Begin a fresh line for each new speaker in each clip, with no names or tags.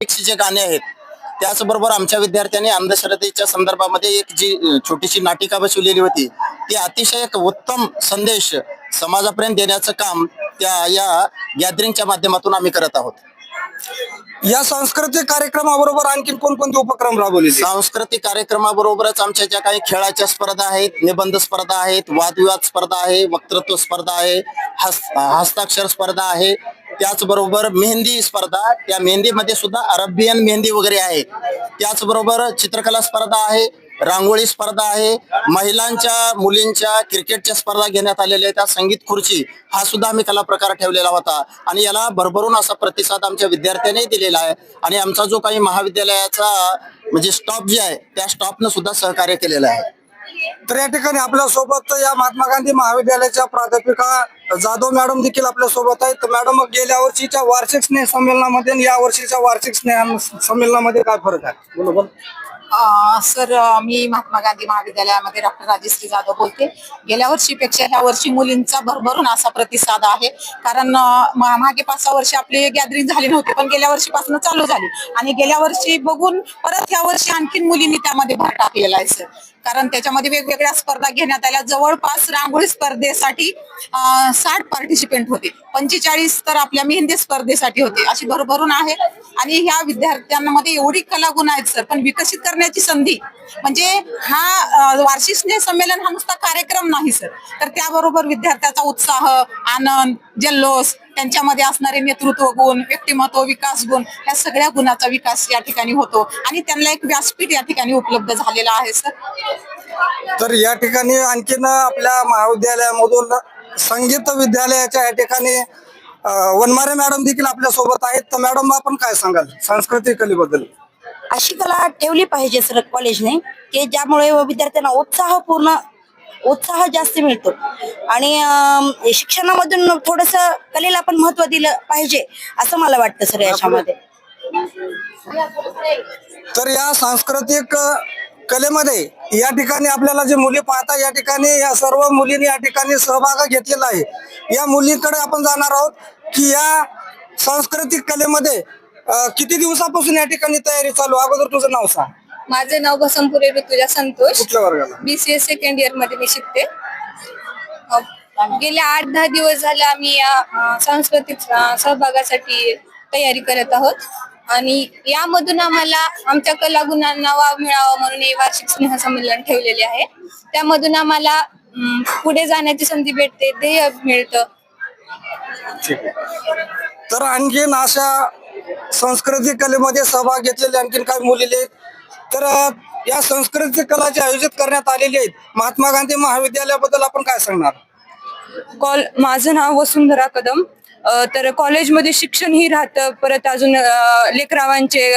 जे गाणे आहेत त्याचबरोबर आमच्या विद्यार्थ्यांनी अंधश्रद्धेच्या संदर्भामध्ये एक जी छोटीशी नाटिका बसवलेली होती ती अतिशय एक उत्तम संदेश समाजापर्यंत देण्याचं काम त्या या गॅदरिंगच्या माध्यमातून आम्ही करत आहोत.
या सांस्कृतिक कार्यक्रमाबरोबर आणखी कोणकोणते उपक्रम राबवले?
सांस्कृतिक कार्यक्रमाबरोबरच आमच्या ज्या काही खेळाच्या स्पर्धा आहेत निबंध स्पर्धा आहेत वादविवाद स्पर्धा आहे वक्तृत्व स्पर्धा आहे हस हस्ताक्षर स्पर्धा आहे त्याचबरोबर मेहंदी स्पर्धा त्या मेहंदीमध्ये सुद्धा अरबियन मेहंदी वगैरे आहे. त्याचबरोबर चित्रकला स्पर्धा आहे रांगोळी स्पर्धा आहे महिलांच्या मुलींच्या क्रिकेटच्या स्पर्धा घेण्यात आलेल्या आहेत. त्या संगीत खुर्ची हा सुद्धा आम्ही कला प्रकार ठेवलेला होता. आणि याला भरभरून असा प्रतिसाद आमच्या विद्यार्थ्यांनी दिलेला आहे. आणि आमचा जो काही महाविद्यालयाचा म्हणजे स्टॉप जे आहे त्या स्टॉपनं सुद्धा सहकार्य केलेलं आहे.
तर या ठिकाणी आपल्यासोबत या महात्मा गांधी महाविद्यालयाच्या प्राध्यापिका जाधव मॅडम देखील आपल्यासोबत आहेत मॅडम गेल्या वर्षीच्या वार्षिक स्नेह संमेलनामध्ये आणि या वर्षीच्या वार्षिक स्नेह संमेलनामध्ये काय फरक आहे?
बरोबर सर मी महात्मा गांधी महाविद्यालयामध्ये डॉक्टर राजश्री जाधव बोलते. गेल्या वर्षीपेक्षा ह्या वर्षी मुलींचा भरभरून असा प्रतिसाद आहे. कारण मागे पाच सहा वर्षी आपली गॅदरिंग झाली नव्हती पण गेल्या वर्षीपासून चालू झाली. आणि गेल्या वर्षी बघून परत ह्या वर्षी आणखीन मुलींनी त्यामध्ये भर टाकलेला आहे सर. कारण त्याच्यामध्ये वेगवेगळ्या स्पर्धा घेण्यात आल्या. जवळपास रांगोळी स्पर्धेसाठी साठ पार्टिसिपेंट होते. पंचेचाळीस तर आपल्या मेहंदी स्पर्धेसाठी होते. अशी भरभरून आहे. आणि ह्या विद्यार्थ्यांमध्ये एवढी कलागुण आहेत सर पण विकसित करण्याची संधी म्हणजे हा वार्षिक स्नेह संमेलन हा नुसता कार्यक्रम नाही सर तर त्याबरोबर विद्यार्थ्याचा उत्साह आनंद जल्लोष त्यांच्यामध्ये असणारे नेतृत्व गुण व्यक्तिमत्व विकास गुण या सगळ्या गुणाचा विकास या ठिकाणी होतो. आणि त्यांना एक व्यासपीठ या ठिकाणी उपलब्ध झालेलं आहे सर.
तर या ठिकाणी आणखीन आपल्या महाविद्यालयामधून संगीत विद्यालयाच्या या ठिकाणी वनमारे मॅडम देखील आपल्यासोबत आहेत. तर मॅडम आपण काय सांगाल सांस्कृतिक कलेबद्दल?
अशी कला ठेवली पाहिजे सर कॉलेजने की ज्यामुळे विद्यार्थ्यांना उत्साहपूर्ण उत्साह जास्त मिळतो. आणि अं, शिक्षणामधून थोडस कलेला पण महत्त्व दिलं पाहिजे असं मला वाटतं सर याच्यामध्ये.
तर या सांस्कृतिक कलेमध्ये या ठिकाणी आपल्याला जे मुली पाहता या ठिकाणी या सर्व मुलींनी या ठिकाणी सहभाग घेतलेला आहे. या मुलींकडे आपण जाणार आहोत की या सांस्कृतिक कलेमध्ये किती दिवसापासून या ठिकाणी तयारी चालू अगोदर तुझं नाव सांग.
माझे नाव बसंतपुरे ऋतुजा संतोष.
कुठल्या वर्गाला?
बीसीए सेकंड इयरमध्ये मी शिकते. अ, गेल्या आठ दहा दिवस झाले आम्ही या अ, सांस्कृतिक अ, सहभागासाठी तयारी करत आहोत. आणि यामधून आम्हाला आमच्या कलागुणांना वाव मिळावा म्हणून हे वार्षिक स्नेह संमेलन ठेवलेले आहे. त्यामधून आम्हाला अम, पुढे जाण्याची संधी भेटते ध्येय मिळतं.
तर आणखीन अशा सांस्कृतिक कलेमध्ये सहभाग घेतलेले आणखीन काही मुली आहेत तर या सांस्कृतिक कला आयोजित करण्यात आलेली आहेत. महात्मा गांधी महाविद्यालयाबद्दल आपण काय सांगणार?
कॉल माझं नाव वसुंधरा कदम. तर कॉलेजमध्ये शिक्षणही राहतं. परत अजून लेकरावांचे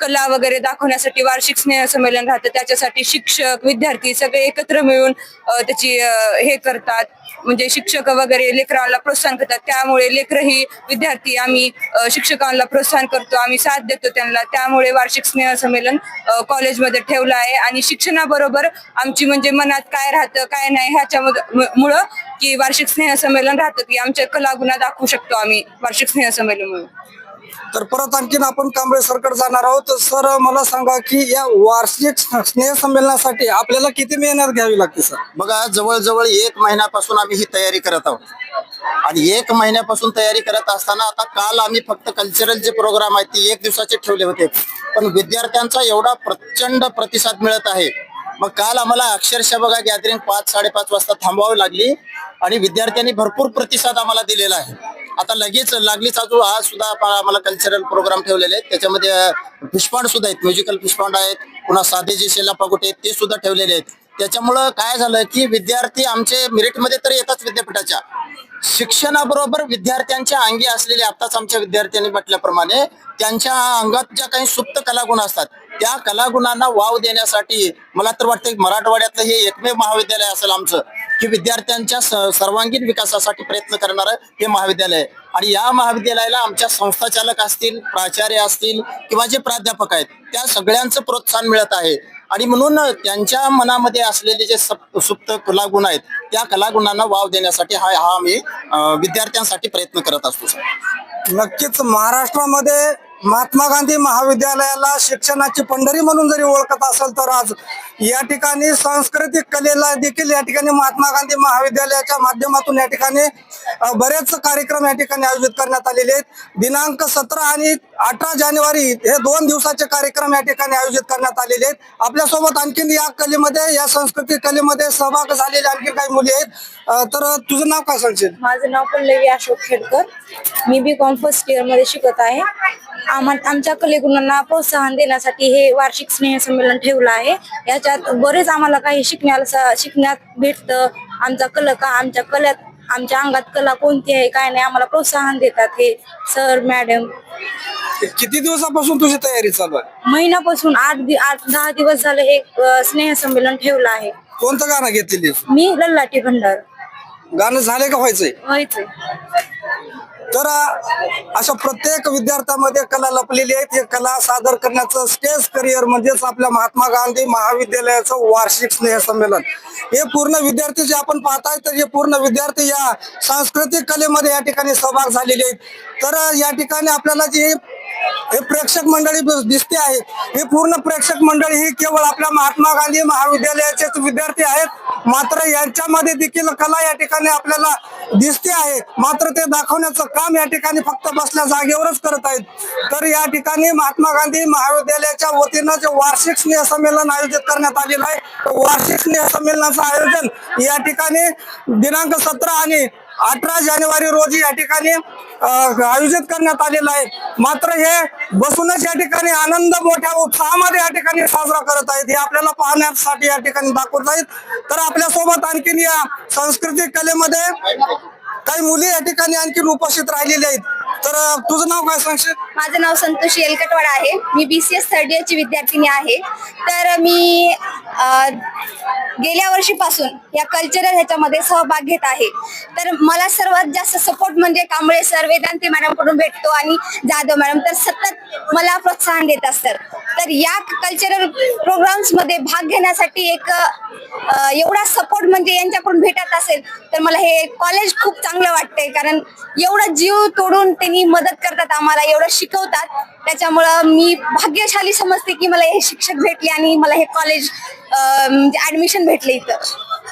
कला वगैरे दाखवण्यासाठी वार्षिक स्नेह संमेलन राहतं. त्याच्यासाठी शिक्षक विद्यार्थी सगळे एकत्र मिळून त्याची हे करतात. म्हणजे शिक्षक वगैरे लेकरांना प्रोत्साहन करतात. त्यामुळे लेकरही विद्यार्थी आम्ही शिक्षकांना प्रोत्साहन करतो. आम्ही साथ देतो त्यांना. त्यामुळे वार्षिक स्नेह संमेलन कॉलेजमध्ये ठेवलं आहे. आणि शिक्षणाबरोबर आमची म्हणजे मनात काय राहतं काय नाही ह्याच्या मुळं की वार्षिक स्नेह संमेलन राहतं. की आमच्या कलागुणा दाखवू शकतो आम्ही वार्षिक स्नेह संमेलन
तर परत आणखीन आपण कांबळे सरकडे जाणार आहोत. सर मला सांगा की या वार्षिक स्नेह संमेलनासाठी आपल्याला किती मेहनत घ्यावी लागते सर?
बघा जवळजवळ एक महिन्यापासून आम्ही ही तयारी करत आहोत. आणि एक महिन्यापासून तयारी करत असताना आता काल आम्ही फक्त कल्चरल जे प्रोग्राम आहेत ते एक दिवसाचे ठेवले होते. पण विद्यार्थ्यांचा एवढा प्रचंड प्रतिसाद मिळत आहे. मग काल आम्हाला अक्षरशः बघा गॅदरिंग पाच साडेपाच वाजता थांबवावी लागली. आणि विद्यार्थ्यांनी भरपूर प्रतिसाद आम्हाला दिलेला आहे. आता लगेच लागली अजून. आज सुद्धा आम्हाला कल्चरल प्रोग्राम ठेवलेले आहेत. त्याच्यामध्ये फिशपांड सुद्धा आहेत. म्युझिकल फिशपांड आहेत. पुन्हा साधे जे शेला पागोटे आहेत. ते सुद्धा ठेवलेले आहेत. त्याच्यामुळं काय झालं की विद्यार्थी आमचे मेरिटमध्ये तर येतात विद्यापीठाच्या. शिक्षणाबरोबर विद्यार्थ्यांच्या अंगी असलेले आत्ताच आमच्या विद्यार्थ्यांनी म्हटल्याप्रमाणे त्यांच्या अंगात ज्या काही सुप्त कलागुण असतात त्या कलागुणांना वाव देण्यासाठी मला तर वाटतं की मराठवाड्यातलं हे एकमेव महाविद्यालय असेल आमचं. की विद्यार्थ्यांच्या स- सर्वांगीण विकासासाठी प्रयत्न करणारं हे महाविद्यालय आहे. आणि या महाविद्यालयाला आमच्या संस्थाचालक असतील प्राचार्य असतील किंवा जे प्राध्यापक आहेत त्या सगळ्यांचं प्रोत्साहन मिळत आहे. आणि म्हणून त्यांच्या मनामध्ये असलेले जे सुप्त कलागुण आहेत त्या कलागुणांना वाव देण्यासाठी हा हा आम्ही विद्यार्थ्यांसाठी प्रयत्न करत असतो सर.
नक्कीच. महाराष्ट्रामध्ये महात्मा गांधी महाविद्यालयाला शिक्षणाची पंढरी म्हणून जरी ओळखत असेल तर आज या ठिकाणी सांस्कृतिक कलेला देखील या ठिकाणी महात्मा गांधी महाविद्यालयाच्या माध्यमातून या ठिकाणी बरेच कार्यक्रम या ठिकाणी आयोजित करण्यात आलेले आहेत. दिनांक सतरा आणि अठरा जानेवारी हे दोन दिवसाचे कार्यक्रम या ठिकाणी आयोजित करण्यात आलेले आहेत. आपल्यासोबत आणखीन या कलेमध्ये या सांस्कृतिक कलेमध्ये सहभाग झालेले आणखी काही मुली आहेत. तर तुझं नाव काय सांगशील?
माझं नाव पल्लवी अशोक खेडकर. मी बी कॉम फर्स्ट इयरमध्ये शिकत आहे. आम्हा आमच्या कलेगुणांना प्रोत्साहन देण्यासाठी हे वार्षिक स्नेहसंमेलन ठेवलं आहे. याच्यात बरेच आम्हाला काही शिकण्याला शिकण्यात भेटतं. आमचा कला का आमच्या कलेत आमच्या अंगात कला कोणती आहे काय नाही आम्हाला प्रोत्साहन देतात हे सर मॅडम.
किती दिवसापासून तुझी तयारी चालू आहे?
महिन्यापासून आठ दि आठ दहा दिवस झाले हे अ, स्नेहसंमेलन ठेवलं आहे.
कोणतं गाणं घेतलेलीस
मी लल्लाटी भंडार.
गाणं झाले का व्हायचंय?
व्हायचंय.
तर अशा प्रत्येक विद्यार्थ्यामध्ये कला लपलेली आहेत हे कला सादर करण्याचं स्टेज करिअर म्हणजेच आपल्या महात्मा गांधी महाविद्यालयाचं वार्षिक स्नेह संमेलन हे पूर्ण विद्यार्थी जे आपण पाहताय तर हे पूर्ण विद्यार्थी या सांस्कृतिक कलेमध्ये या ठिकाणी सहभाग झालेले आहेत. तर या ठिकाणी आपल्याला जी हे प्रेक्षक मंडळी दिसते आहे हे पूर्ण प्रेक्षक मंडळी ही केवळ आपल्या महात्मा गांधी महाविद्यालयाचेच विद्यार्थी आहेत. मात्र यांच्यामध्ये देखील कला या ठिकाणी आपल्याला दिसते आहे. मात्र ते दाखवण्याचं काम या ठिकाणी फक्त बसल्या जागेवरच करत आहेत. तर या ठिकाणी महात्मा गांधी महाविद्यालयाच्या वतीनं जे वार्षिक स्नेह संमेलन आयोजित करण्यात आलेलं आहे वार्षिक स्नेह संमेलनाचं आयोजन या ठिकाणी दिनांक सतरा आणि अठरा जानेवारी रोजी या ठिकाणी आयोजित करण्यात आलेलं आहे. मात्र हे बसूनच या ठिकाणी आनंद मोठ्या उत्साहामध्ये या ठिकाणी साजरा करत आहेत. हे आपल्याला पाहण्यासाठी या ठिकाणी दाखवत आहेत. तर आपल्यासोबत आणखीन या सांस्कृतिक कलेमध्ये काही मुली या ठिकाणी आणखीन उपस्थित राहिलेल्या आहेत. तर तुझं नाव काय सांगशील?
माझं नाव संतोषी एलकटवाडा आहे. मी बी सी एस थर्ड इयरची विद्यार्थिनी आहे. तर मी अ, गेल्या वर्षीपासून या कल्चरल ह्याच्यामध्ये सहभाग घेत आहे. तर मला सर्वात जास्त सपोर्ट म्हणजे कांबळे सर वेदांती मॅडमकडून भेटतो आणि जाधव मॅडम तर सतत मला प्रोत्साहन देत असतात तर या कल्चरल प्रोग्राम्समध्ये भाग घेण्यासाठी एक अ, एवढा सपोर्ट म्हणजे यांच्याकडून भेटत असेल तर मला हे कॉलेज खूप चांगलं वाटतंय. कारण एवढा जीव तोडून ते त्यांनी मदत करतात आम्हाला एवढं शिकवतात. त्याच्यामुळं मी भाग्यशाली समजते की मला हे शिक्षक भेटले आणि मला हे कॉलेज म्हणजे ऍडमिशन भेटले इथं.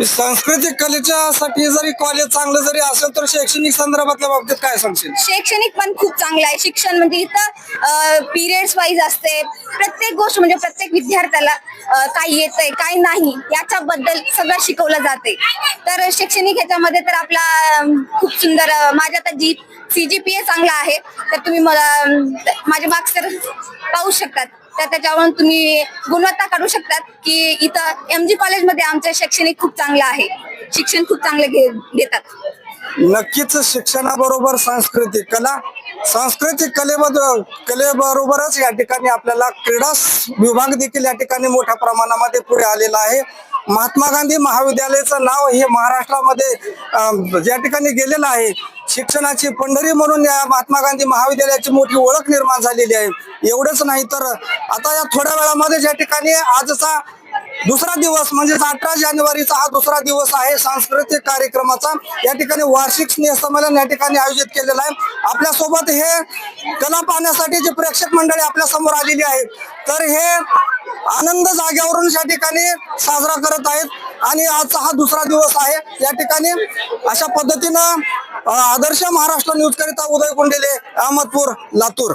सांस्कृतिक कलेच्यासाठी जरी कॉलेज चांगलं जरी असेल तर शैक्षणिक संदर्भातल्या बाबतीत काय सांगशील?
शैक्षणिक पण खूप चांगलं आहे. शिक्षण म्हणजे इथं पिरियड्स वाईज असते. प्रत्येक गोष्ट म्हणजे प्रत्येक विद्यार्थ्याला अं, काय येतंय काय नाही याच्याबद्दल सगळं शिकवलं जाते. तर शैक्षणिक ह्याच्यामध्ये तर आपला खूप सुंदर माझ्या तर जी सी जी पी ए चांगला आहे. तर तुम्ही मला अं, माझे मार्क्स तर पाहू शकतात. तर त्याच्यावरून तुम्ही गुणवत्ता काढू शकतात की इथं एम जी कॉलेजमध्ये आमचं शैक्षणिक खूप चांगलं आहे. शिक्षण खूप चांगले घे देतात
नक्कीच शिक्षणाबरोबर सांस्कृतिक कला सांस्कृतिक कलेबद्दल कलेबरोबरच या ठिकाणी आपल्याला क्रीडा विभाग देखील या ठिकाणी मोठ्या प्रमाणामध्ये पुढे आलेला आहे. महात्मा गांधी महाविद्यालयाचं नाव हे महाराष्ट्रामध्ये ज्या या ठिकाणी गेलेलं आहे शिक्षणाची पंढरी म्हणून या महात्मा गांधी महाविद्यालयाची मोठी ओळख निर्माण झालेली आहे. एवढंच नाही तर आता या थोड्या वेळामध्ये ज्या ठिकाणी आजचा दुसरा दिवस म्हणजेच अठरा जानेवारीचा हा दुसरा दिवस आहे. सांस्कृतिक कार्यक्रमाचा. या ठिकाणी वार्षिक स्नेह संमेलन या ठिकाणी आयोजित केलेलं आहे. आपल्यासोबत हे कला पाहण्यासाठी जे प्रेक्षक मंडळी आपल्यासमोर आलेली आहे तर हे आनंद जाग्यावरून या ठिकाणी साजरा करत आहेत. आणि आजचा हा दुसरा दिवस आहे. या ठिकाणी अशा पद्धतीनं आदर्श महाराष्ट्र न्यूज करिता उदय कुंडेले अहमदपूर लातूर.